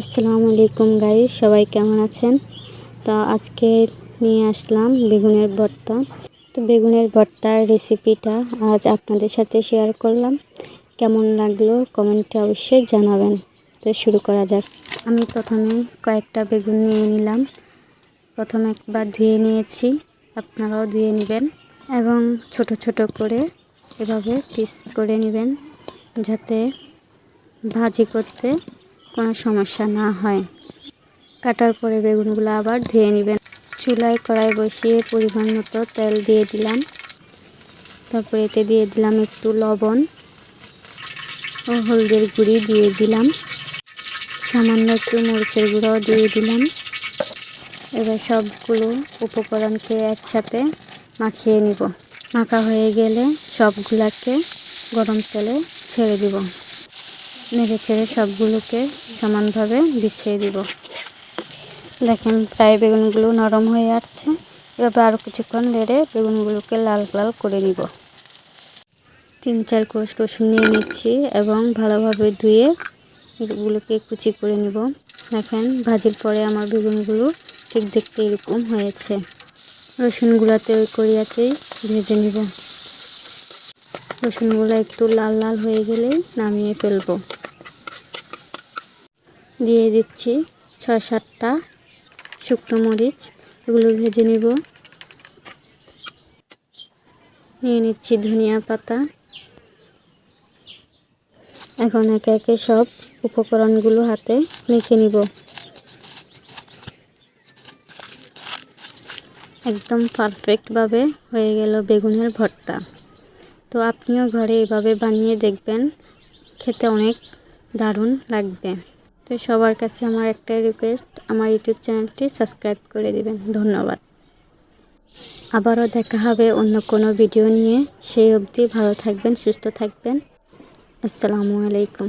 আসসালামু আলাইকুম গাইস, সবাই কেমন আছেন? তো আজকে নিয়ে আসলাম বেগুনের ভর্তা। তো বেগুনের ভর্তার রেসিপিটা আজ আপনাদের সাথে শেয়ার করলাম। কেমন লাগল কমেন্টে অবশ্যই জানাবেন। তো শুরু করা যাক। আমি প্রথমে কয়েকটা বেগুন নিয়ে নিলাম। প্রথমে একবার ধুয়ে নিয়েছি, আপনারাও ধুয়ে নেবেন এবং ছোট ছোট করে এভাবে পিস করে নেবেন যাতে ভাজি করতে কোনো সমস্যা না হয়। কাটার পরে বেগুনগুলো আবার ধুয়ে নেবেন। চুলায় কড়াই বসিয়ে পরিমাণ মতো তেল দিয়ে দিলাম। তারপরে এতে দিয়ে দিলাম একটু লবণ ও হলদের গুঁড়ি দিয়ে দিলাম। সামান্য একটু মরিচের গুঁড়াও দিয়ে দিলাম। এবার সবগুলো উপকরণকে একসাথে মাখিয়ে নিব। মাখা হয়ে গেলে সবগুলাকে গরম তেলে ছেড়ে দিব। নেড়ে চেড়ে সবগুলোকে সমানভাবে বিছিয়ে দিব। দেখেন, প্রায় বেগুনগুলো নরম হয়ে আসছে। এভাবে আরও কিছুক্ষণ নেড়ে বেগুনগুলোকে লাল লাল করে নিব। তিন চার কোষ রসুন নিয়ে নিচ্ছি এবং ভালোভাবে ধুয়ে এগুলোকে কুচি করে নিব। দেখেন, ভাজির পরে আমার বেগুনগুলো ঠিক দেখতে এরকম হয়েছে। রসুনগুলো তেল করিয়াতেই ভেজে নিব। রসুনগুলো একটু লাল লাল হয়ে গেলেই নামিয়ে ফেলব। দিয়ে দিচ্ছি ছয় সাতটা শুকনো মরিচ, এগুলো ভেজে নিব। নিয়ে নিচ্ছি ধনিয়া পাতা। এখন একে একে সব উপকরণগুলো হাতে মেখে নিব। একদম পারফেক্টভাবে হয়ে গেল বেগুনের ভর্তা। তো আপনিও ঘরে এভাবে বানিয়ে দেখবেন, খেতে অনেক দারুণ লাগবে। তো সবার কাছে আমার একটাই রিকোয়েস্ট আমার ইউটিউব চ্যানেলটি সাবস্ক্রাইব করে দিবেন। ধন্যবাদ। আবারও দেখা হবে অন্য কোনো ভিডিও নিয়ে। সেই অবধি ভালো থাকবেন, সুস্থ থাকবেন। আসসালামু আলাইকুম।